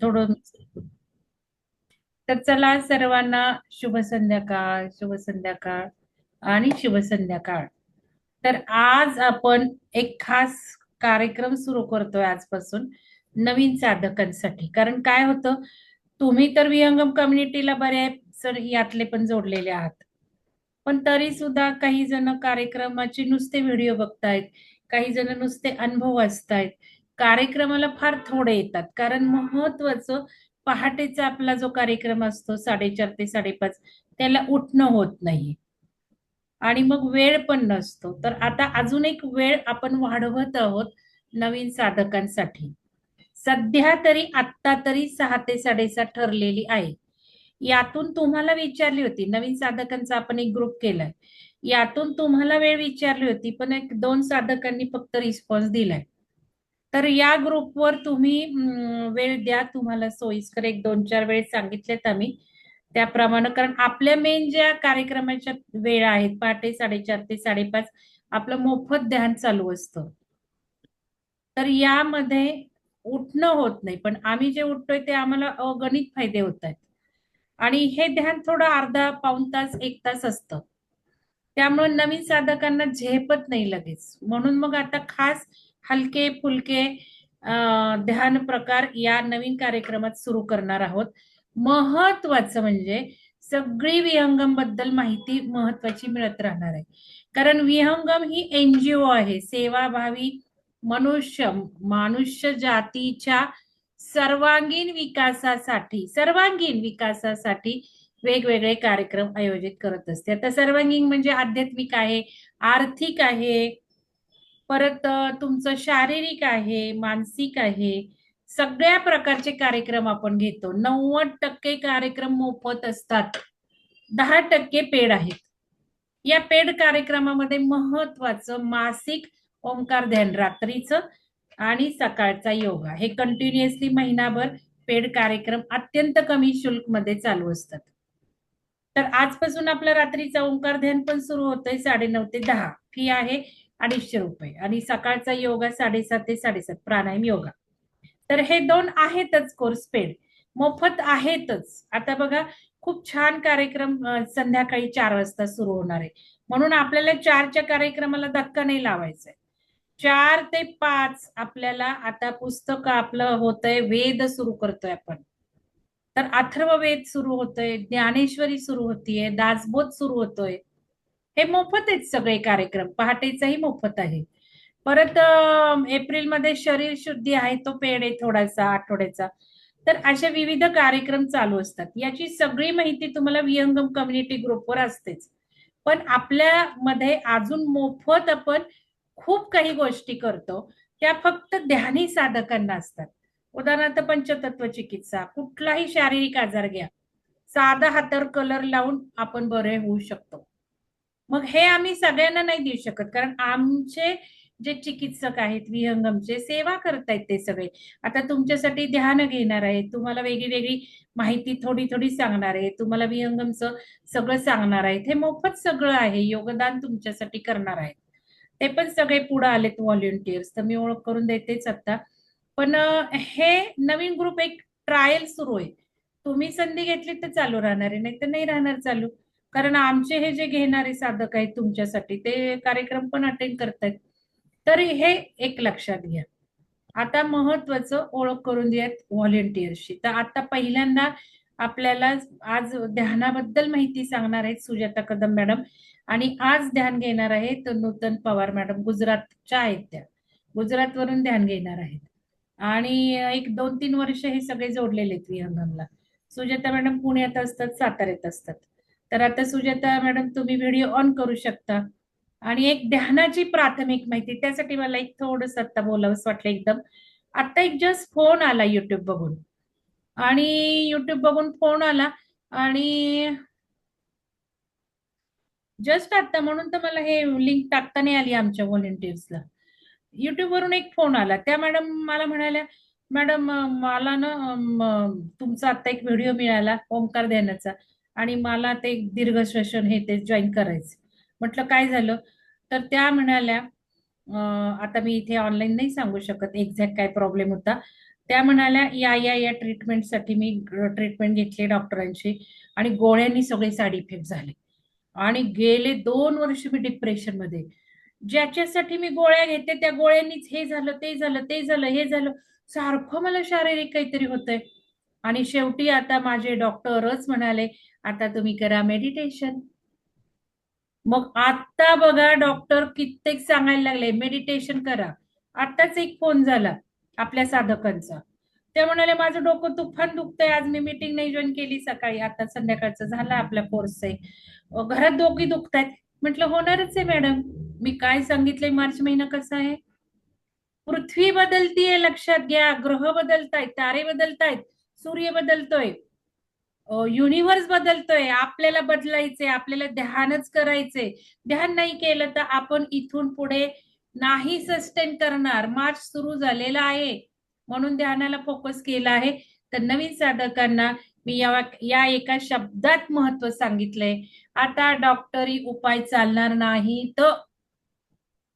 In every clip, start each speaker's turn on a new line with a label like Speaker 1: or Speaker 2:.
Speaker 1: थोडं तर चला सर्वांना शुभ संध्याकाळ शुभ संध्याकाळ आणि शुभ संध्याकाळ. तर आज आपण एक खास कार्यक्रम सुरू करतोय आजपासून नवीन साधकांसाठी. कारण काय होतं? तुम्ही तर विहंगम कम्युनिटीला बऱ्याच यातले पण जोडलेले आहात. पण तरी सुद्धा काही जण कार्यक्रमाचे नुसते व्हिडिओ बघतायत काही जण नुसते अनुभव असतायत कार्यक्रमाला फार थोडे येतात. कारण महत्वाचं पहाटेचा आपला जो कार्यक्रम असतो साडेचार ते साडेपाच त्याला उठणं होत नाही. आणि मग वेळ पण नसतो. तर आता अजून एक वेळ आपण वाढवत आहोत नवीन साधकांसाठी. सध्या तरी आत्ता तरी सहा ते साडेसात ठरलेली आहे. यातून तुम्हाला विचारली होती नवीन साधकांचा आपण एक ग्रुप केलाय. यातून तुम्हाला वेळ विचारली होती पण एक दोन साधकांनी फक्त रिस्पॉन्स दिलाय. तर या ग्रुपवर तुम्ही वेळ द्या. तुम्हाला सोयीस्कर एक दोन चार वेळेस सांगितलेत आम्ही. त्याप्रमाणे कारण आपल्या मेन ज्या कार्यक्रमाच्या वेळ आहेत पहाटे साडेचार ते साडेपाच आपलं मोफत ध्यान चालू असतं. तर यामध्ये उठणं होत नाही पण आम्ही जे उठतोय ते आम्हाला अगणित फायदे होत आहेत. आणि हे ध्यान थोडं अर्धा पाऊन तास एक तास असतं. त्यामुळे नवीन साधकांना झेपत नाही लगेच. म्हणून मग आता खास हलके फुलके ध्यान प्रकार या नवीन कार्यक्रमात सुरू करणार आहोत. महत्वाचं म्हणजे सगळी विहंगमबद्दल माहिती महत्वाची मिळत राहणार आहे. कारण विहंगम ही एनजीओ आहे. सेवाभावी मनुष्य मनुष्य जातीच्या सर्वांगीण विकासासाठी सर्वांगीण विकासासाठी वेगवेगळे कार्यक्रम आयोजित करत असते. आता सर्वांगीण म्हणजे आध्यात्मिक आहे आर्थिक आहे परत तुमचं शारीरिक आहे मानसिक आहे सगळ्या प्रकारचे कार्यक्रम आपण घेतो. नव्वद टक्के कार्यक्रम मोफत असतात. दहा टक्के पेड आहेत. या पेड कार्यक्रमामध्ये महत्वाचं मासिक ओंकार ध्यान रात्रीचं आणि सकाळचा योगा. हे कंटिन्युअसली महिनाभर पेड कार्यक्रम अत्यंत कमी शुल्कमध्ये चालू असतात. तर आजपासून आपलं रात्रीचा ओंकार ध्यान पण सुरू होतंय साडेनऊ ते दहा. फी आहे. अडीचशे रुपये. आणि सकाळचा योगा साडेसात ते साडेसात प्राणायाम योगा. तर हे दोन आहेतच कोर्स पेड मोफत आहेतच. आता बघा खूप छान कार्यक्रम संध्याकाळी चार वाजता सुरू होणार आहे. म्हणून आपल्याला चारच्या कार्यक्रमाला धक्का नाही लावायचा चार ते पाच आपल्याला आता पुस्तक आपलं होतंय वेद सुरू करतोय आपण. तर अथर्व वेद सुरू होतोय ज्ञानेश्वरी सुरू होतीये दासबोध सुरू होतोय. हे मोफत आहेत सगळे कार्यक्रम पहाटेचाही मोफत आहे. परत एप्रिलमध्ये शरीर शुद्धी आहे तो पेड आहे थोडासा आठवड्याचा. तर असे विविध कार्यक्रम चालू असतात. याची सगळी माहिती तुम्हाला विहंगम कम्युनिटी ग्रुपवर असतेच. पण आपल्यामध्ये अजून मोफत आपण खूप काही गोष्टी करतो त्या फक्त ध्यानी साधकांना असतात. उदाहरणार्थ पंचतत्व चिकित्सा कुठलाही शारीरिक आजार घ्या. साधा हातर कलर लावून आपण बरे होऊ शकतो. मग हे आम्ही सगळ्यांना नाही देऊ शकत कारण आमचे जे चिकित्सक आहेत विहंगमचे सेवा करतायत ते सगळे. आता तुमच्यासाठी ध्यान घेणार आहे तुम्हाला वेगळी वेगळी माहिती थोडी थोडी सांगणार आहे तुम्हाला विहंगमचं सगळं सांगणार आहेत. हे मोफत सगळं आहे योगदान तुमच्यासाठी करणार आहे ते पण सगळे पुढे आलेत व्हॉलेंटियर्स तर मी ओळख करून देतेच आता. पण हे नवीन ग्रुप एक ट्रायल सुरू आहे. तुम्ही संधी घेतली तर चालू राहणार आहे नाही तर नाही राहणार चालू. कारण आमचे हे जे घेणारे साधक आहेत तुमच्यासाठी ते कार्यक्रम पण अटेंड करतायत. तरी हे एक लक्षात घ्या. आता महत्वाचं ओळख करून द्यात व्हॉलेंटियरशी तर आता पहिल्यांदा आपल्याला आज ध्यानाबद्दल माहिती सांगणार आहेत सुजाता कदम मॅडम. आणि आज ध्यान घेणार आहेत नूतन पवार मॅडम. गुजरातच्या आहेत त्या. गुजरात वरून ध्यान घेणार आहेत. आणि एक दोन तीन वर्ष हे सगळे जोडलेले आहेत विहंगमला सुजाता मॅडम पुण्यात असतात साताऱ्यात असतात. तर आता सुजाता मॅडम तुम्ही व्हिडिओ ऑन करू शकता. आणि एक ध्यानाची प्राथमिक माहिती त्यासाठी मला एक थोडस आता बोलावंच वाटलं एकदम. आता एक जस्ट फोन आला युट्यूब बघून. आणि युट्यूब बघून फोन आला आणि जस्ट आता म्हणून तर मला हे लिंक टाकता नाही आली आमच्या व्हॉलेंटियर्सला युट्यूब वरून एक फोन आला. त्या मॅडम मला म्हणाल्या मॅडम मला ना तुमचा आता एक व्हिडिओ मिळाला ओंकार ध्यानाचा. आणि मला ते दीर्घ श्वसन हे ते जॉईन करायचं. म्हटलं काय झालं? तर त्या म्हणाल्या आता मी इथे ऑनलाईन नाही सांगू शकत एक्झॅक्ट काय प्रॉब्लेम होता. त्या म्हणाल्या या या या ट्रीटमेंटसाठी मी ट्रीटमेंट घेतली डॉक्टरांची आणि गोळ्यांनी सगळे साईड इफेक्ट झाले. आणि गेले दोन वर्ष मी डिप्रेशनमध्ये. ज्याच्यासाठी मी गोळ्या घेते त्या गोळ्यांनीच हे झालं ते झालं ते झालं हे झालं. सारखं मला शारीरिक काहीतरी होतंय. आणि शेवटी आता माझे डॉक्टरच म्हणाले आता तुम्ही करा मेडिटेशन मग आता बघा डॉक्टर कित्येक सांगायला लागले मेडिटेशन करा. आताच एक फोन झाला आपल्या साधकांचा. ते म्हणाले माझं डोकं तुफान दुखतंय आज मी मीटिंग नाही जॉईन केली सकाळी. आता संध्याकाळचं झालं आपला कोर्स आहे. घरात डोकी दुखतायत. म्हटलं होणारच आहे मॅडम मी काय सांगितलंय मार्च महिना कसा आहे? पृथ्वी बदलतीये लक्षात घ्या. ग्रह बदलतायत तारे बदलतायत सूर्य बदलतोय. युनिव्हर्स बदलतोय आपल्याला बदलायचे आपल्याला ध्यानच करायचे ध्यान नाही केलं तर आपण इथून पुढे नाही सस्टेन करणार. मार्च सुरू झालेला आहे. म्हणून ध्यानाला फोकस केला आहे. तर नवीन साधकांना मी या या एका शब्दात महत्त्व सांगितलंय. आता डॉक्टरी उपाय चालणार नाही तर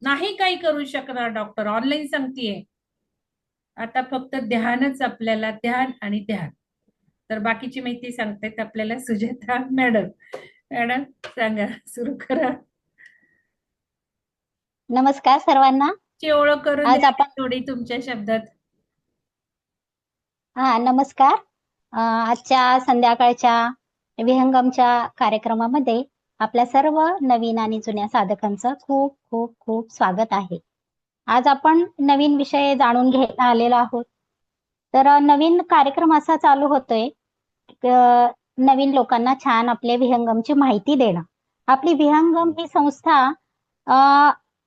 Speaker 1: नाही काही करू शकणार डॉक्टर ऑनलाईन सांगतेय आता फक्त ध्यानच आपल्याला ध्यान आणि ध्यान. तर बाकीची माहिती सांगतायत आपल्याला सुजाता मॅडम. मॅडम सांगा सुरू करा.
Speaker 2: नमस्कार सर्वांना.
Speaker 1: ची ओळख करून
Speaker 2: आज
Speaker 1: द्या
Speaker 2: आपण
Speaker 1: थोडी तुमच्या शब्दात.
Speaker 2: हा नमस्कार. अं, आजच्या संध्याकाळच्या विहंगमच्या कार्यक्रमामध्ये आपल्या सर्व नवीन आणि जुन्या साधकांचं खूप खूप खूप स्वागत आहे. आज आपण नवीन विषय जाणून घ्यायला आलेलो आहोत. तर नवीन कार्यक्रम असा चालू होतोय नवीन लोकांना छान आपल्या विहंगमची माहिती देणं. आपली विहंगम ही संस्था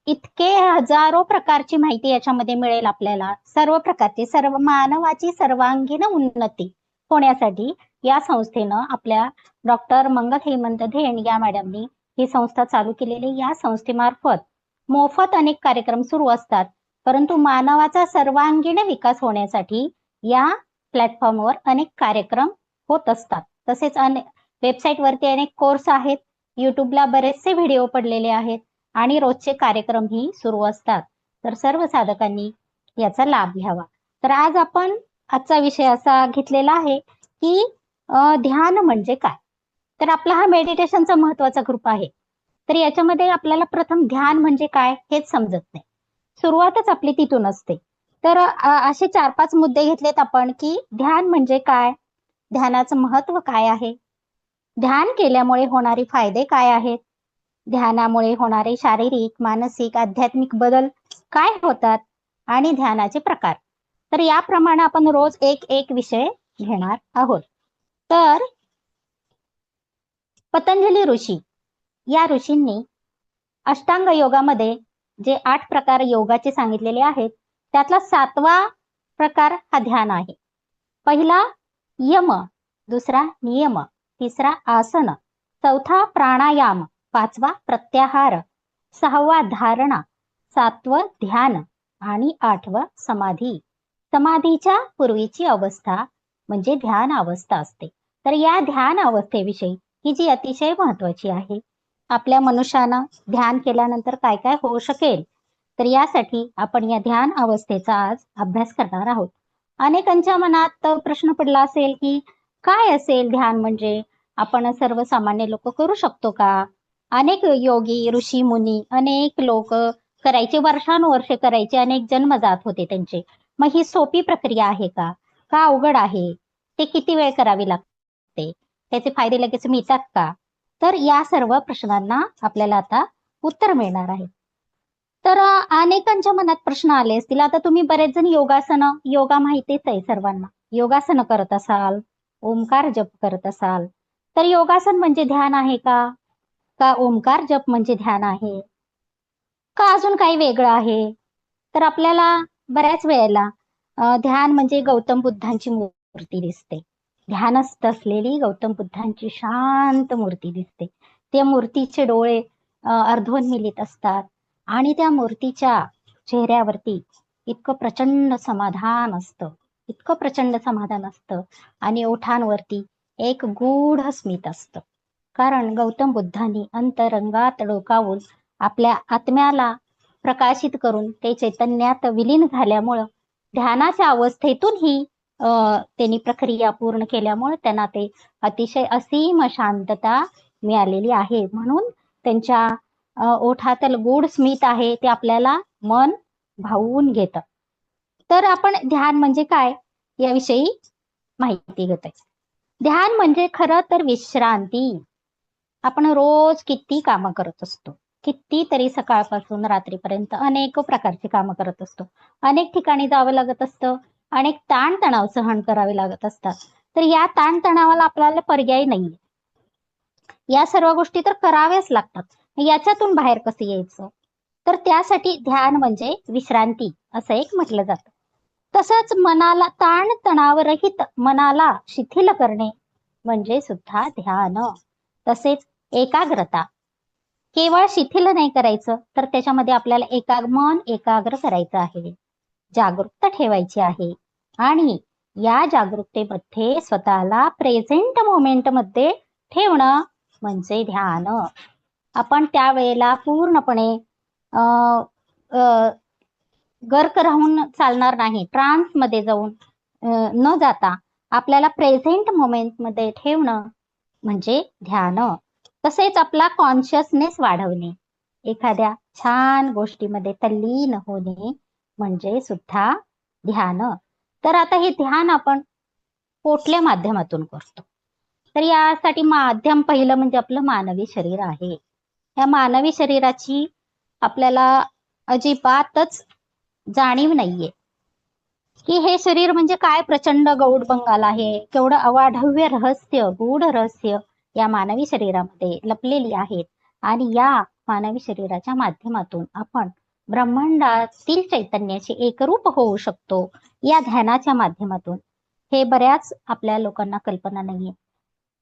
Speaker 2: इतके हजारो प्रकारची माहिती याच्यामध्ये मिळेल आपल्याला. सर्व प्रकारची सर्व मानवाची सर्वांगीण उन्नती होण्यासाठी या संस्थेनं आपल्या डॉक्टर मंगल हेमंत धेन या मॅडमनी ही संस्था चालू केलेली. या संस्थेमार्फत मोफत अनेक कार्यक्रम सुरू असतात. परंतु मानवाचा सर्वांगीण विकास होण्यासाठी या प्लॅटफॉर्मवर अनेक कार्यक्रम होत असतात. तसेच अनेक वेबसाईटवरती अनेक कोर्स आहेत. युट्यूबला बरेचसे व्हिडिओ पडलेले आहेत आणि रोजचे कार्यक्रमही सुरू असतात. तर सर्व साधकांनी याचा लाभ घ्यावा. तर आज आपण आजचा विषय असा घेतलेला आहे की ध्यान म्हणजे काय? तर आपला हा मेडिटेशनचा महत्त्वाचा ग्रुप आहे. तर याच्यामध्ये आपल्याला प्रथम ध्यान म्हणजे काय हेच समजत नाही. सुरुवातच आपली तिथून असते. तर असे चार पाच मुद्दे घेतलेत आपण की ध्यान म्हणजे काय? ध्यानाचं महत्त्व काय आहे? ध्यान केल्यामुळे होणारे फायदे काय आहेत? ध्यानामुळे होणारे शारीरिक मानसिक आध्यात्मिक बदल काय होतात? आणि ध्यानाचे प्रकार. तर याप्रमाणे आपण रोज एक एक विषय घेणार आहोत. तर पतंजली ऋषी. या ऋषींनी अष्टांग योगामध्ये जे आठ प्रकार योगाचे सांगितलेले आहेत त्यातला सातवा प्रकार हा ध्यान आहे. पहिला यम दुसरा नियम तिसरा आसन चौथा प्राणायाम पाचवा प्रत्याहार सहावा धारणा सातवं ध्यान आणि आठवं समाधी. समाधीच्या पूर्वीची अवस्था म्हणजे ध्यान अवस्था असते. तर या ध्यान अवस्थेविषयी ही जी अतिशय महत्वाची आहे आपल्या मनुष्यानं ध्यान केल्यानंतर काय काय होऊ शकेल? तर यासाठी आपण या ध्यान अवस्थेचा आज अभ्यास करणार आहोत. अनेकांच्या मनात प्रश्न पडला असेल की काय असेल ध्यान म्हणजे? आपण सर्वसामान्य लोक करू शकतो का? अनेक योगी ऋषी मुनी अनेक लोक करायचे वर्षानुवर्षे करायचे अनेक जन्म जात होते त्यांचे. मग ही सोपी प्रक्रिया आहे का? का अवघड आहे? ते किती वेळ करावी लागते? त्याचे फायदे लगेच मिळतात का? तर या सर्व प्रश्नांना आपल्याला आता उत्तर मिळणार आहे. तर अनेकांच्या मनात प्रश्न आले असतील. आता तुम्ही बरेच जण योगासन योगा माहितीच आहे सर्वांना. योगासन करत असाल ओंकार जप करत असाल. तर योगासन म्हणजे ध्यान आहे का? का ओंकार जप म्हणजे ध्यान आहे? का अजून काही वेगळं आहे? तर आपल्याला बऱ्याच वेळेला ध्यान म्हणजे गौतम बुद्धांची मूर्ती दिसते. ध्यानस्थ असलेली गौतम बुद्धांची शांत मूर्ती दिसते. त्या मूर्तीचे डोळे अर्धोन्मिलित असतात. आणि त्या मूर्तीच्या चेहऱ्यावरती इतकं प्रचंड समाधान असतं. इतकं प्रचंड समाधान असतं. आणि ओठांवरती एक गूढ स्मित असतं. कारण गौतम बुद्धांनी अंतरंगात डोकावून आपल्या आत्म्याला प्रकाशित करून ते चैतन्यात विलीन झाल्यामुळं ध्यानाच्या अवस्थेतून ही त्यांनी प्रक्रिया पूर्ण केल्यामुळे त्यांना ते अतिशय असीम शांतता मिळालेली आहे. म्हणून त्यांच्या ओठातल गूढ स्मित आहे ते आपल्याला मन भावून घेतं. तर आपण ध्यान म्हणजे काय? याविषयी माहिती घेतोय. ध्यान म्हणजे खरं तर विश्रांती. आपण रोज किती कामं करत असतो. कितीतरी सकाळपासून रात्रीपर्यंत अनेक प्रकारची कामं करत असतो. अनेक ठिकाणी जावं लागत असतं. अनेक ताणतणाव सहन करावे लागत असतात. तर या ताणतणावाला आपल्याला पर्याय नाहीये. या सर्व गोष्टी तर कराव्याच लागतात. याच्यातून बाहेर कसं यायचं? तर त्यासाठी ध्यान म्हणजे विश्रांती असं एक म्हटलं जातं. तसंच मनाला ताण तणावरहित मनाला शिथिल करणे म्हणजे सुद्धा ध्यान. तसेच एकाग्रता. केवळ शिथिल नाही करायचं तर त्याच्यामध्ये आपल्याला एकाग्र मन एकाग्र करायचं आहे. जागरूकता ठेवायची आहे. आणि या जागरूकतेमध्ये स्वतःला प्रेझेंट मोमेंटमध्ये ठेवणं म्हणजे ध्यान. आपण त्यावेळेला पूर्णपणे अं, गर्क राहून चालणार नाही. ट्रान्समध्ये जाऊन न जाता आपल्याला प्रेझेंट मोमेंटमध्ये ठेवणं म्हणजे ध्यान. तसेच आपला कॉन्शियसनेस वाढवणे. एखाद्या छान गोष्टीमध्ये तल्लीन होणे म्हणजे सुद्धा ध्यान. तर आता हे ध्यान आपण कुठल्या माध्यमातून करतो. तर यासाठी माध्यम पहिलं म्हणजे आपलं मानवी शरीर आहे. या मानवी शरीराची आपल्याला अजिबातच जाणीव नाहीये. की हे शरीर म्हणजे काय? प्रचंड गौड बंगाल आहे. केवढं अवाढव्य रहस्य गूढ रहस्य या मानवी शरीरामध्ये लपलेली आहेत. आणि या मानवी शरीराच्या माध्यमातून आपण ब्रह्मांडातील चैतन्याचे एकरूप होऊ शकतो. या ध्यानाच्या माध्यमातून. हे बऱ्याच आपल्या लोकांना कल्पना नाहीये.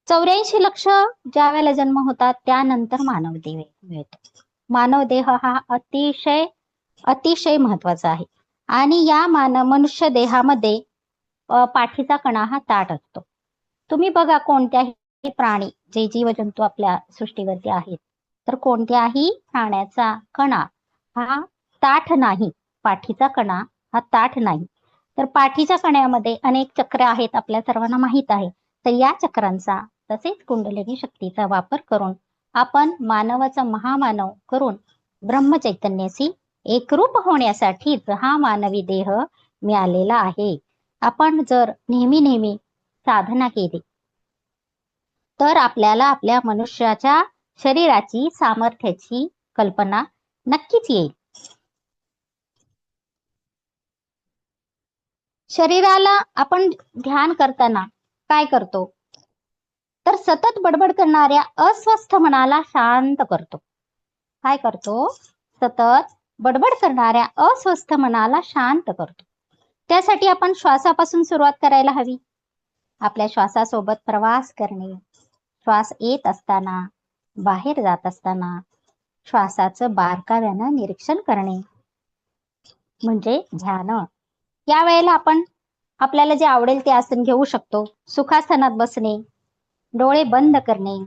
Speaker 2: चौऱ्याऐंशी लक्ष ज्या वेळेला जन्म होतात त्यानंतर मानव देह मिळतो. मानव देह हा अतिशय अतिशय महत्त्वाचा आहे. आणि या मान मनुष्य देहामध्ये पाठीचा कणा हा ताट असतो. तुम्ही बघा कोणत्याही प्राणी जे जीवजंतू आपल्या सृष्टीवरती आहेत तर कोणत्याही प्राण्याचा कणा हा ताठ नाही. पाठीचा कणा हा ताठ नाही. तर पाठीच्या कण्यामध्ये अनेक चक्र आहेत आपल्या सर्वांना माहीत आहे. तर या चक्रांचा तसेच कुंडलिनी शक्तीचा वापर करून आपण मानवाचा महामानव करून ब्रह्मचैतन्याशी एकरूप होण्यासाठीच हा मानवी देह मिळालेला आहे. आपण जर नेहमी नेहमी साधना केली तर आपल्याला आपल्या मनुष्याच्या शरीराची सामर्थ्याची कल्पना नक्कीच येईल. शरीराला आपण ध्यान करताना काय करतो? तर सतत बडबड करणाऱ्या अस्वस्थ मनाला शांत करतो. काय करतो? सतत बडबड करणाऱ्या अस्वस्थ मनाला शांत करतो. त्यासाठी आपण श्वासापासून सुरुवात करायला हवी. आपल्या श्वासासोबत प्रवास करणे. श्वास येत असताना बाहेर जात असताना श्वासाचं बारकाव्यानं निरीक्षण करणे. म्हणजे ध्यान. या वेळेला आपण आपल्याला जे आवडेल ते आसन घेऊ शकतो. सुखासनात बसणे. डोळे बंद करणे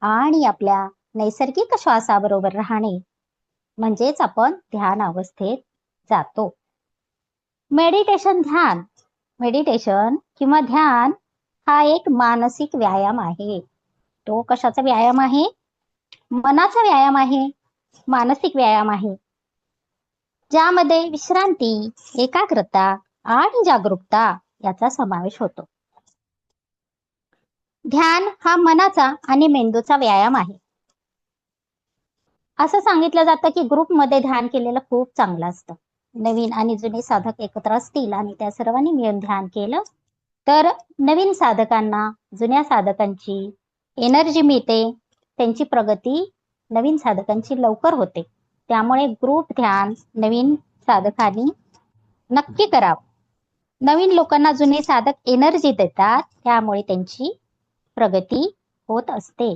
Speaker 2: आणि आपल्या नैसर्गिक श्वासाबरोबर राहणे. म्हणजेच आपण ध्यान अवस्थेत जातो. मेडिटेशन ध्यान. मेडिटेशन किंवा ध्यान हा एक मानसिक व्यायाम आहे. तो कशाचा व्यायाम आहे? मनाचा व्यायाम आहे. मानसिक व्यायाम आहे. ज्यामध्ये विश्रांती एकाग्रता आणि जागरूकता याचा समावेश होतो. ध्यान हा मनाचा आणि मेंदूचा व्यायाम आहे. असं सांगितलं जातं की ग्रुपमध्ये ध्यान केलेलं खूप चांगलं असतं. नवीन आणि जुने साधक एकत्र असतील आणि त्या सर्वांनी मिळून ध्यान केलं तर नवीन साधकांना जुन्या साधकांची एनर्जी मिळते त्यांची प्रगती नवीन साधकांची लवकर होते. त्यामुळे ग्रुप ध्यान नवीन साधकांनी नक्की करावं. नवीन लोकांना जुने साधक एनर्जी देतात त्यामुळे त्यांची प्रगती होत असते.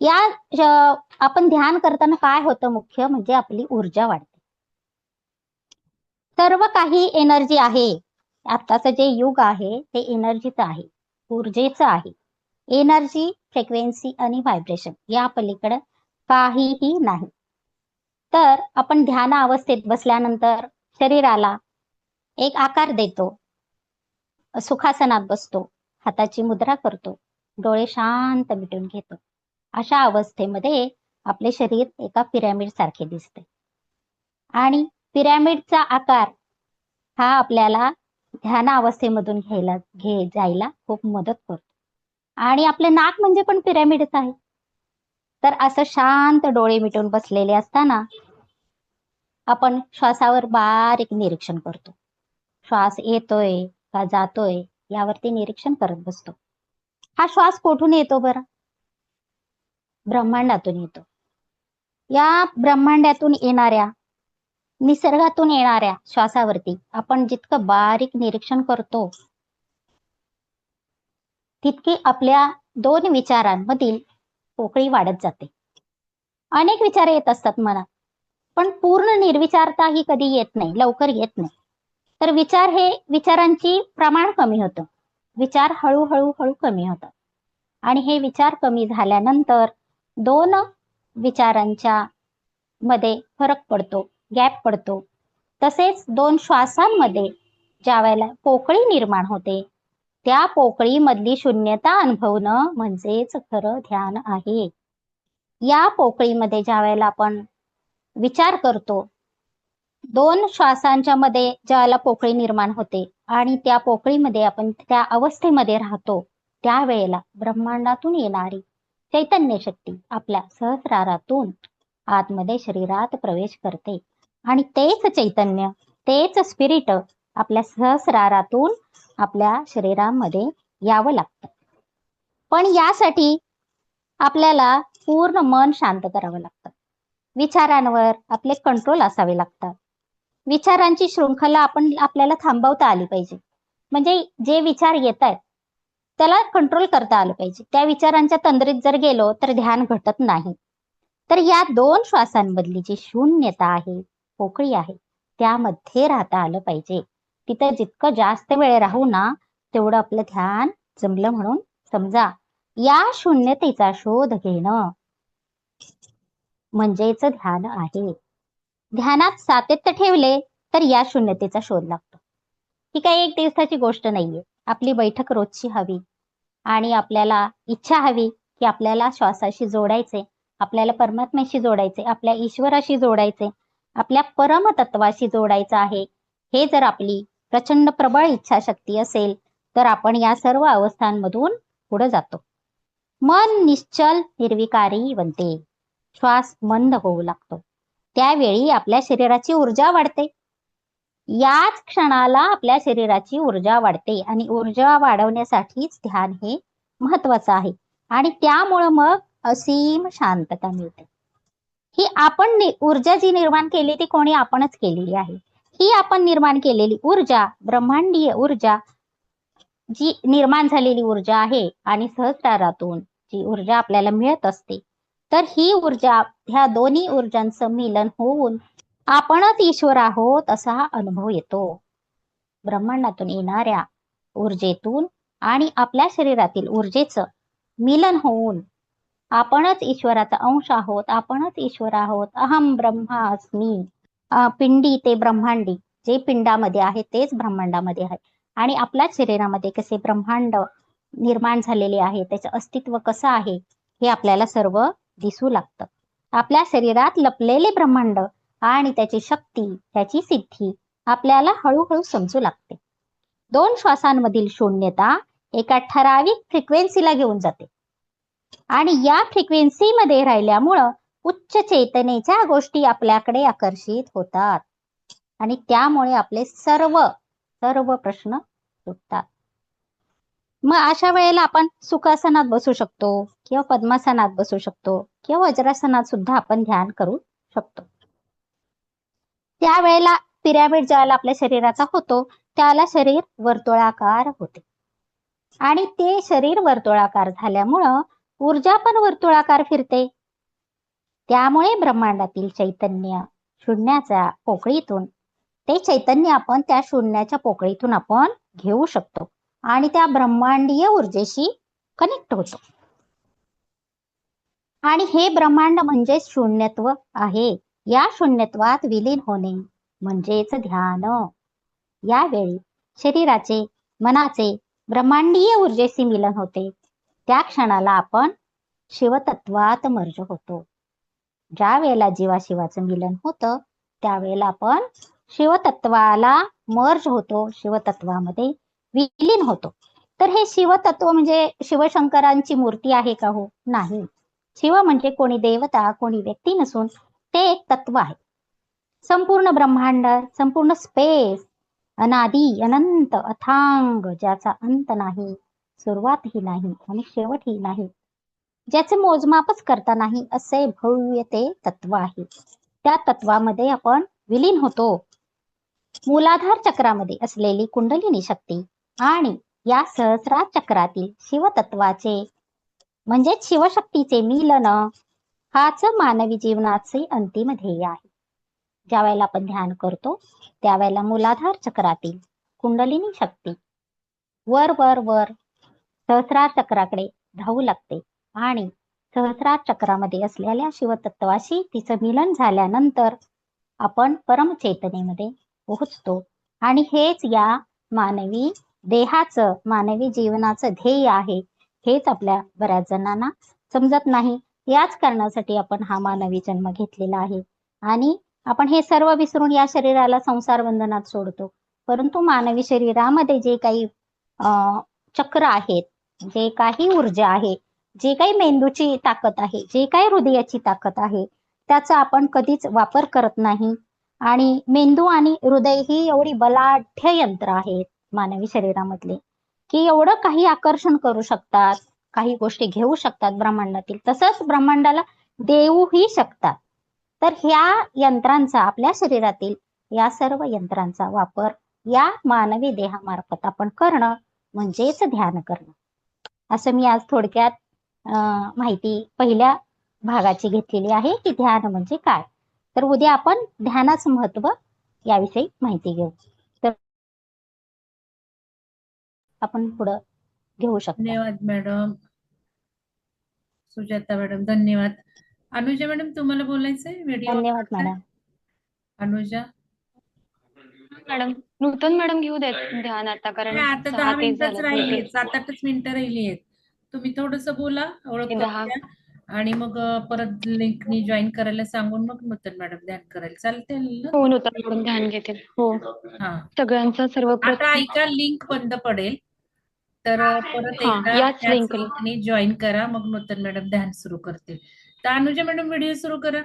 Speaker 2: या आपण ध्यान करताना काय होतं मुख्य? म्हणजे आपली ऊर्जा वाढते. सर्व काही एनर्जी आहे. आताचं जे युग आहे ते एनर्जीचं आहे. ऊर्जेचं आहे. एनर्जी फ्रिक्वेन्सी आणि व्हायब्रेशन या पलीकडे काहीही नाही. तर आपण ध्यान अवस्थेत बसल्यानंतर शरीराला एक आकार देतो. सुखासनात बसतो. हाताची मुद्रा करतो. डोळे शांत मिटून घेतो. अशा अवस्थेमध्ये आपले शरीर एका पिरॅमिड सारखे दिसते. आणि पिरॅमिडचा आकार हा आपल्याला ध्यान अवस्थेमधून घ्यायला घे जायला खूप मदत करतो. आणि आपले नाक म्हणजे पण पिरॅमिडच आहे. तर असं शांत डोळे मिटून बसलेले असताना आपण श्वासावर बारीक निरीक्षण करतो. श्वास येतोय का जातोय? यावरती निरीक्षण करत बसतो. हा श्वास कोठून येतो बरं? ब्रह्मांडातून येतो. या ब्रह्मांडातून येणाऱ्या निसर्गातून येणाऱ्या श्वासावरती आपण जितकं बारीक निरीक्षण करतो तितकी आपल्या दोन विचारांमधील पोकळी वाढत जाते. अनेक विचार येत असतात मनात पण पूर्ण निर्विचारता ही कधी येत नाही लवकर येत नाही. तर विचार हे विचारांची प्रमाण कमी होतं. विचार हळूहळू हळू कमी होतात. आणि हे विचार कमी झाल्यानंतर दोन विचारांच्या मध्ये फरक पडतो गॅप पडतो. तसेच दोन श्वासांमध्ये ज्या वेळेला पोकळी निर्माण होते त्या पोकळीमधली शून्यता अनुभवणं म्हणजेच खरं ध्यान आहे. या पोकळीमध्ये ज्या वेळेला आपण विचार करतो दोन श्वासांच्या मध्ये ज्याला पोकळी निर्माण होते आणि त्या पोकळीमध्ये आपण त्या अवस्थेमध्ये राहतो त्यावेळेला ब्रह्मांडातून येणारी चैतन्य शक्ती आपल्या सहस्रारातून आतमध्ये शरीरात प्रवेश करते. आणि तेच चैतन्य तेच स्पिरिट आपल्या सहस्रारातून आपल्या शरीरामध्ये यावं लागतं. पण यासाठी आपल्याला पूर्ण मन शांत करावं लागतं. विचारांवर आपले कंट्रोल असावे लागतात. विचारांची शृंखला आपण आपल्याला थांबवता आली पाहिजे. म्हणजे जे विचार येत आहेत त्याला कंट्रोल करता आलं पाहिजे. त्या विचारांच्या तंद्रीत जर गेलो तर ध्यान घटत नाही. तर या दोन श्वासांमधली जी शून्यता आहे पोकळी आहे त्यामध्ये राहता आलं पाहिजे. तिथं जितकं जास्त वेळ राहू ना तेवढं आपलं ध्यान जमलं म्हणून समजा या शून्यतेचा शोध घेणं म्हणजेच ध्यान आहे. ध्यानात सातत्य ठेवले तर या शून्यतेचा शोध लागतो. ही काही एक दिवसाची गोष्ट नाहीये. आपली बैठक रोजची हवी आणि आपल्याला इच्छा हवी की आपल्याला श्वासाशी जोडायचे आपल्याला परमात्म्याशी जोडायचे आपल्या ईश्वराशी जोडायचे आपल्या परमतत्वाशी जोडायचं आहे. हे जर आपली प्रचंड प्रबळ इच्छाशक्ती असेल तर आपण या सर्व अवस्थांमधून पुढे जातो. मन निश्चल निर्विकारी बनते. श्वास मंद होऊ लागतो. त्यावेळी आपल्या शरीराची ऊर्जा वाढते. याच क्षणाला आपल्या शरीराची ऊर्जा वाढते आणि ऊर्जा वाढवण्यासाठीच ध्यान हे महत्वाचं आहे. आणि त्यामुळं मग असीम शांतता मिळते. ही आपण ऊर्जा जी निर्माण केली ती कोणी आपणच केलेली आहे. ही आपण निर्माण केलेली ऊर्जा ब्रह्मांडीय ऊर्जा जी निर्माण झालेली ऊर्जा आहे आणि सहस्रारातून जी ऊर्जा आपल्याला मिळत असते तर ही ऊर्जा ह्या दोन्ही ऊर्जांचं मिलन होऊन आपणच ईश्वर आहोत असा हा अनुभव येतो. ब्रह्मांडातून येणाऱ्या ऊर्जेतून आणि आपल्या शरीरातील ऊर्जेचं मिलन होऊन आपणच ईश्वराचा अंश आहोत आपणच ईश्वर आहोत. अहम ब्रह्मास्मी पिंडी ते ब्रह्मांडी. जे पिंडामध्ये आहे तेच ब्रह्मांडामध्ये आहे. आणि आपल्या शरीरामध्ये कसे ब्रह्मांड निर्माण झालेले आहे त्याचं अस्तित्व कसं आहे हे आपल्याला सर्व दिसू लागतं. आपल्या शरीरात लपलेले ब्रह्मांड आणि त्याची शक्ती त्याची सिद्धी आपल्याला हळूहळू समजू लागते. दोन श्वासांमधील शून्यता एका ठराविक फ्रिक्वेन्सीला घेऊन जाते. आणि या फ्रिक्वेन्सीमध्ये राहिल्यामुळं उच्च चेतनेच्या गोष्टी आपल्याकडे आकर्षित होतात. आणि त्यामुळे आपले सर्व सर्व प्रश्न सुटतात. मग अशा वेळेला आपण सुखासनात बसू शकतो किंवा पद्मासनात बसू शकतो किंवा वज्रासनात सुद्धा आपण ध्यान करू शकतो. त्यावेळेला पिरॅमिड ज्याला आपल्या शरीराचा होतो त्याला शरीर वर्तुळाकार होते. आणि ते शरीर वर्तुळाकार झाल्यामुळं ऊर्जा पण वर्तुळाकार फिरते. त्यामुळे ब्रह्मांडातील चैतन्य शून्याच्या पोकळीतून ते चैतन्य आपण त्या शून्याच्या पोकळीतून आपण घेऊ शकतो. आणि त्या ब्रह्मांडीय ऊर्जेशी कनेक्ट होतो. आणि हे ब्रह्मांड म्हणजे शून्यत्व आहे. या शून्यत्वात विलीन होणे म्हणजेच ध्यान. यावेळी शरीराचे मनाचे ब्रह्मांडीय ऊर्जेशी मिलन होते. त्या क्षणाला आपण शिवतत्वात मर्ज होतो. ज्या वेळेला जीवाशिवाचं मिलन होतं त्यावेळेला आपण शिवतत्वाला मर्ज होतो. शिवतत्वामध्ये विलीन होतो. तर हे शिवतत्व म्हणजे शिवशंकरांची मूर्ती आहे का हो? नाही. शिव म्हणजे कोणी देवता कोणी व्यक्ती नसून ते एक तत्व आहे. संपूर्ण ब्रह्मांड संपूर्ण स्पेस अनादी अनंत अथांग ज्याचा अंत नाही सुरुवातही नाही आणि शेवटही नाही ज्याचे मोजमापच करता नाही असे भव्य ते तत्व आहे. त्या तत्वामध्ये आपण विलीन होतो. मूलाधार चक्रामध्ये असलेली कुंडलिनी शक्ती आणि या सहस्रा चक्रातील शिवतत्वाचे म्हणजेच शिवशक्तीचे मिलन हाच मानवी जीवनाचे अंतिम ध्येय आहे. ज्या वेळेला आपण ध्यान करतो त्यावेळेला मूलाधार चक्रातील कुंडलिनी शक्ती वर वर वर सहस्रा चक्राकडे धावू लागते. आणि सहस्रा चक्रामध्ये असलेल्या शिवतत्वाशी तिचं मिलन झाल्यानंतर आपण परमचेतनेमध्ये पोहोचतो. आणि हेच या मानवी देहाचं मानवी जीवनाचं ध्येय आहे. हेच आपल्या बऱ्याच जणांना समजत नाही. याच कारणासाठी आपण हा मानवी जन्म घेतलेला आहे. आणि आपण हे सर्व विसरून या शरीराला संसार बंधनात सोडतो. परंतु मानवी शरीरामध्ये जे काही अं, चक्र आहेत जे काही ऊर्जा आहे जे काही मेंदूची ताकद आहे जे काही हृदयाची ताकद आहे त्याचा आपण कधीच वापर करत नाही. आणि मेंदू आणि हृदय ही एवढी बलाढ्य यंत्र आहेत. मानवी शरीरामधले की एवढं काही आकर्षण करू शकतात काही गोष्टी घेऊ शकतात ब्रह्मांडातील तसंच ब्रह्मांडाला देऊही शकतात. तर ह्या यंत्रांचा आपल्या शरीरातील या सर्व यंत्रांचा वापर या मानवी देहामार्फत आपण करणं म्हणजेच ध्यान करणं. असं मी आज थोडक्यात अं, माहिती पहिल्या भागाची घेतलेली आहे की ध्यान म्हणजे काय? तर उद्या आपण ध्यानाचं महत्त्व याविषयी माहिती घेऊ. आपण पुढं घेऊ शकतो.
Speaker 1: धन्यवाद मॅडम. सुजाता मॅडम धन्यवाद. अनुजा मॅडम तुम्हाला बोलायचंय? व्हिडिओ
Speaker 2: धन्यवाद madam.
Speaker 1: Anuja?
Speaker 3: Madam Nutan madam घेऊ देत ध्यान आता कारण
Speaker 1: नाही, आता
Speaker 3: सहा
Speaker 1: दहा मिनिटच
Speaker 3: झालं
Speaker 1: राहिली. सात आठच मिनिटं राहिली आहेत. तुम्ही थोडस बोला ओळख करून द्या. आणि मग अं, परत लिंकनी जॉईन करायला सांगून मग नूतन मॅडम ध्यान करायला. चालतील ना?
Speaker 3: हो नूतन मॅडम ध्यान घेतील. हो.
Speaker 1: हा.
Speaker 3: सगळ्यांचं
Speaker 1: आता
Speaker 3: सर्वप्रथम
Speaker 1: ऐका लिंक बंद पडेल. तर परत एकदा जॉईन करा. मग नूतन मॅडम ध्यान सुरू करतील. तर अनुजा मॅडम व्हिडिओ सुरू करा.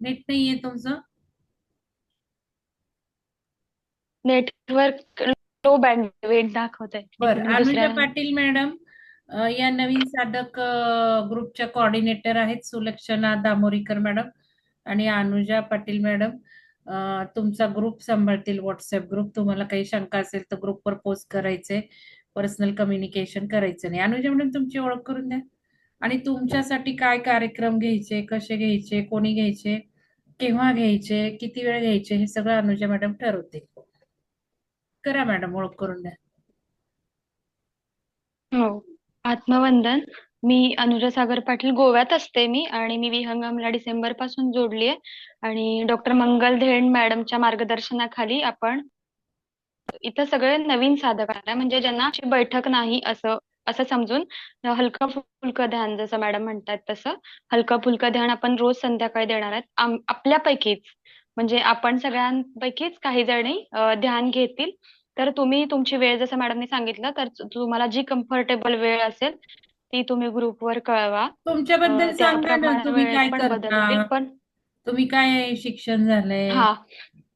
Speaker 1: नेट नाहीये तुमचं.
Speaker 3: नेटवर्क लो बँडविड्थ दाखवत
Speaker 1: बर
Speaker 3: आहे
Speaker 1: अनुजा पाटील मॅडम या नवीन साधक ग्रुपच्या कोऑर्डिनेटर आहेत सुलक्षणा दामोरीकर मॅडम आणि अनुजा पाटील मॅडम तुमचा ग्रुप सांभाळतील व्हॉट्सअप ग्रुप तुम्हाला काही शंका असेल तर ग्रुपवर पोस्ट करायचे. पर्सनल कम्युनिकेशन करायचं नाही. अनुजा मॅडम तुमची ओळख करून द्या. आणि तुमच्यासाठी काय कार्यक्रम घ्यायचे कसे घ्यायचे कोणी घ्यायचे केव्हा घ्यायचे किती वेळ घ्यायचे हे सगळं अनुजा मॅडम ठरवतील. करा मॅडम ओळख करून द्या.
Speaker 3: हो. आत्मवंदन. मी अनुजा सागर पाटील गोव्यात असते मी आणि मी विहंगमला डिसेंबरपासून जोडली आहे. आणि डॉक्टर मंगल धेंड मॅडमच्या मार्गदर्शनाखाली आपण इथं सगळे नवीन साधक म्हणजे ज्यांना अशी बैठक नाही असं असं समजून हलकं फुलकं ध्यान जसं मॅडम म्हणतात तसं हलकं फुलकं ध्यान आपण रोज संध्याकाळी देणार आहेत. आपल्यापैकीच म्हणजे आपण सगळ्यांपैकीच काही जणी ध्यान घेतील. तर तुम्ही तुमची वेळ जसं मॅडमने सांगितलं तर तुम्हाला जी कम्फर्टेबल वेळ असेल ती तुम्ही ग्रुपवर कळवा.
Speaker 1: तुमच्याबद्दल सांगा ना तुम्ही काय करता?
Speaker 3: पण
Speaker 1: तुम्ही काय शिक्षण झालंय?
Speaker 3: हा.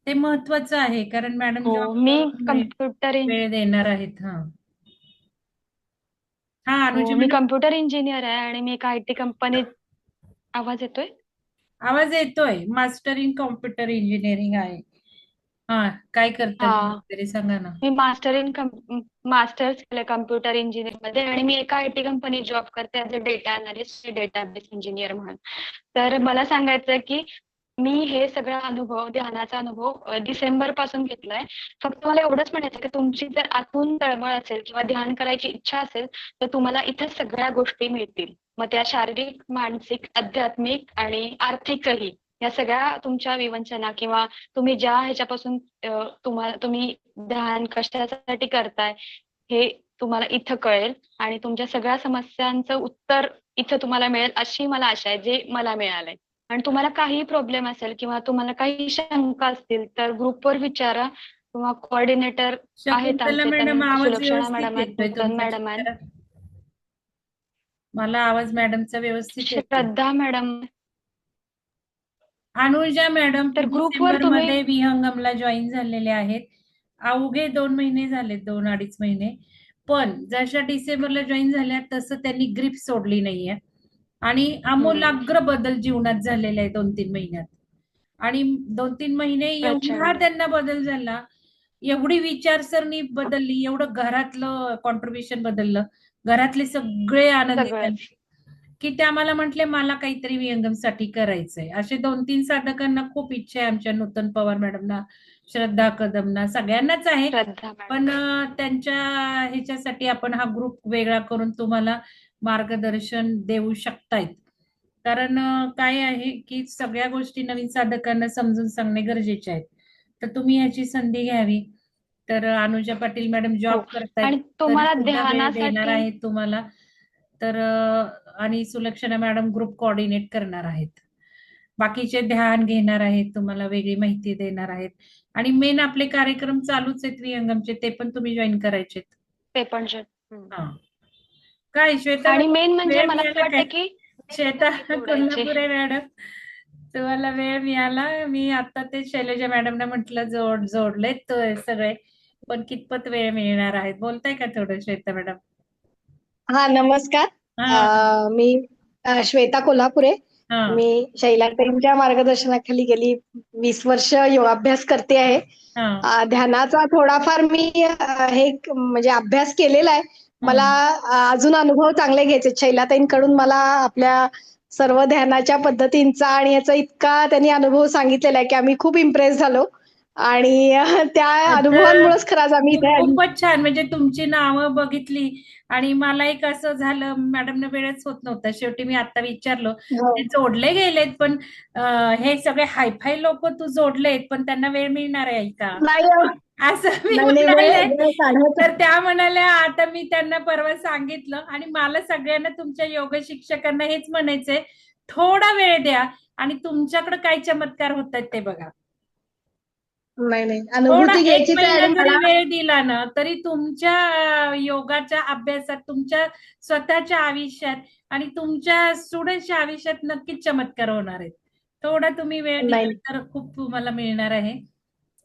Speaker 1: ते महत्वाचं आहे कारण मॅडम
Speaker 3: हो मी कम्प्युटर
Speaker 1: वेळ देणार आहेत हा. हा अनुजा
Speaker 3: हो, मी
Speaker 1: मॅडम.
Speaker 3: कम्प्युटर इंजिनियर आहे आणि मी एका आय टी कंपनीत आवाज येतोय?
Speaker 1: आवाज येतोय. मास्टर इन कॉम्प्युटर इंजिनिअरिंग आहे. हा काय करता
Speaker 3: हा.
Speaker 1: तरी सांगा ना.
Speaker 3: मी मास्टर इन मास्टर्स केलं कम्प्युटर इंजिनिअरमध्ये आणि मी एका आय टी कंपनीत जॉब करते as a data analyst database engineer म्हणून. तर मला सांगायचं की मी हे सगळा अनुभव ध्यानाचा अनुभव अ, डिसेंबरपासून घेतलाय. फक्त मला एवढंच म्हणायचं की तुमची जर आतून तळमळ असेल किंवा ध्यान करायची इच्छा असेल तर तुम्हाला इथे सगळ्या गोष्टी मिळतील. मग त्या शारीरिक मानसिक आध्यात्मिक आणि आर्थिकही. या सगळ्या तुमच्या विवंचना किंवा तुम्ही ज्या ह्याच्यापासून तुम्हाला तुम्ही ध्यान कशासाठी करताय हे तुम्हाला इथं कळेल आणि तुमच्या सगळ्या समस्यांचं उत्तर इथं तुम्हाला मिळेल अशी मला आशा आहे जे मला मिळालंय. आणि तुम्हाला काही प्रॉब्लेम असेल किंवा तुम्हाला काही शंका असतील तर ग्रुपवर विचारा किंवा कोऑर्डिनेटर आहेत
Speaker 1: मॅडम मला आवाज मॅडमचा व्यवस्थित
Speaker 3: श्रद्धा मॅडम.
Speaker 1: अनुजा मॅडम
Speaker 3: तर ग्रुपवर तुम्ही-
Speaker 1: मध्ये विहंगमला जॉईन झालेले आहेत. अवघे दोन महिने झाले दोन अडीच महिने. पण जशा डिसेंबरला जॉईन झाल्या तसं त्यांनी ग्रीप सोडली नाहीये. आणि आमूलाग्र बदल जीवनात झालेले आहे दोन तीन महिन्यात. आणि दोन तीन महिने
Speaker 3: अच्छा.
Speaker 1: एवढा त्यांना बदल झाला. एवढी विचारसरणी बदलली एवढं घरातलं कॉन्ट्रीब्युशन बदललं. घरातले सगळे आनंदी. झाले की त्या मला म्हटले मला काहीतरी विहंगमसाठी करायचंय. असे दोन तीन साधकांना खूप इच्छा आहे आमच्या नूतन पवार मॅडमना श्रद्धा कदमना सगळ्यांनाच आहे. पण त्यांच्या ह्याच्यासाठी आपण हा ग्रुप वेगळा करून तुम्हाला मार्गदर्शन देऊ शकतायत. कारण काय आहे की सगळ्या गोष्टी नवीन साधकांना समजून सांगणे गरजेचे आहेत तर तुम्ही ह्याची संधी घ्यावी. तर अनुजा पाटील मॅडम जॉब
Speaker 3: हो.
Speaker 1: करतायत.
Speaker 3: तुम्हाला
Speaker 1: तरी आणि सुलक्षणा मॅडम ग्रुप कोऑर्डिनेट करणार आहेत. बाकीचे ध्यान घेणार आहेत तुम्हाला वेगळी माहिती देणार आहेत. आणि मेन आपले कार्यक्रम चालूच आहेत विहंगमचे ते पण तुम्ही जॉईन करायचे
Speaker 3: ते पण.
Speaker 1: काय श्वेता
Speaker 3: आणि मेन म्हणजे मला वाटतं? की
Speaker 1: श्वेता. कोल्हापुरे मॅडम तुम्हाला वेळ मिळाला. मी आता ते शैलजा मॅडमना म्हटलं जोड जोडलेत तो सगळे पण कितपत वेळ मिळणार आहेत बोलताय का थोडं श्वेता मॅडम?
Speaker 4: हा नमस्कार. अं, मी अं, श्वेता कोल्हापुरे.
Speaker 1: हा.
Speaker 4: मी शैलाताईंच्या मार्गदर्शनाखाली गेली. वीस वर्ष योगाभ्यास करते आहे.
Speaker 1: हा.
Speaker 4: अं, ध्यानाचा थोडाफार मी अं, हे म्हणजे अभ्यास केलेला आहे. मला अं, अजून अनुभव चांगले घ्यायचे. शैलाताईंकडून मला आपल्या सर्व ध्यानाच्या पद्धतींचा आणि याचा इतका त्यांनी अनुभव सांगितलेला आहे की आम्ही खूप इम्प्रेस झालो. आणि अं, त्या अनुभवांमुळेच खरंच आम्ही इथे आलो.
Speaker 1: खूपच छान. म्हणजे तुमची नावं बघितली. आणि मला एक असं झालं मॅडमने वेळच होत नव्हता. शेवटी मी आता विचारलं
Speaker 4: हो.
Speaker 1: ते जोडले गेलेत पण हे सगळे हायफाय लोक तू जोडलेत पण त्यांना वेळ मिळणार आहे का? असं मी. तर त्या म्हणाल्या आता मी त्यांना परवा सांगितलं आणि मला सगळ्यांना तुमच्या योग शिक्षकांना हेच म्हणायचंय थोडा वेळ द्या आणि तुमच्याकडे काय चमत्कार होत आहेत ते बघा.
Speaker 4: नाही नाही.
Speaker 1: थोडा
Speaker 4: अनुभूती
Speaker 1: एक महिना जरी
Speaker 4: मला
Speaker 1: वेळ दिला ना तरी तुमच्या अं, योगाच्या अभ्यासात तुमच्या स्वतःच्या आयुष्यात आणि तुमच्या स्टुडंटच्या आयुष्यात नक्कीच चमत्कार होणार आहेत. थोडा तुम्ही वेळ दिला
Speaker 4: नाही.
Speaker 1: तर खूप तुम्हाला मिळणार आहे.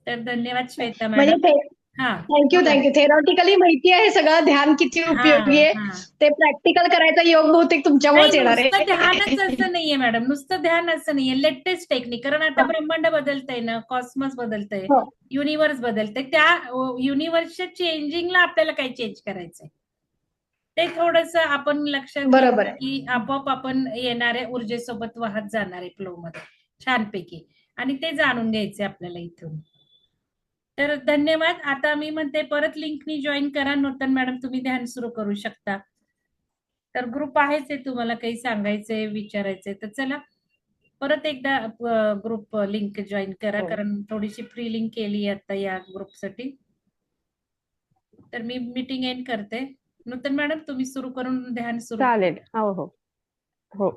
Speaker 1: तर धन्यवाद श्वेता
Speaker 4: म्हणजे
Speaker 1: मॅडम. हा
Speaker 4: थँक्यू थँक्यू थेरॉटिकली माहिती आहे सगळं ध्यान किती उपयोगी आहे.
Speaker 1: हा, हा.
Speaker 4: ते प्रॅक्टिकल करायचा योग बहुतेक तुमच्यामुळेच येणार आहे.
Speaker 1: ध्यानच असं नाहीये मॅडम नुसतं ध्यान असं नाहीये. लेटेस्ट टेक्निक कारण आता ब्रह्मांड बदलतंय ना कॉस्मॉस बदलतंय
Speaker 4: हो.
Speaker 1: युनिव्हर्स बदलतंय. त्या युनिव्हर्सच्या चेंजिंगला आपल्याला काही चेंज करायचंय? ते थोडस आपण लक्षात
Speaker 4: बरोबर.
Speaker 1: की आपोआप आपण येणाऱ्या ऊर्जेसोबत वाहत जाणार आहे फ्लो मध्ये छानपैकी. आणि ते जाणून घ्यायचे आपल्याला इथून. तर धन्यवाद. आता मी म्हणते परत लिंकनी जॉईन करा. नूतन मॅडम तुम्ही ध्यान सुरू करू शकता. तर ग्रुप आहेच आहे तुम्हाला काही सांगायचंय विचारायचंय तर चला. परत एकदा ग्रुप लिंक जॉईन करा.
Speaker 4: हो.
Speaker 1: कारण थोडीशी फ्री लिंक केली आता या ग्रुपसाठी तर मी मीटिंग एंड करते. नूतन मॅडम तुम्ही सुरू करून ध्यान सुरू
Speaker 5: चालेल. हो हो. हो.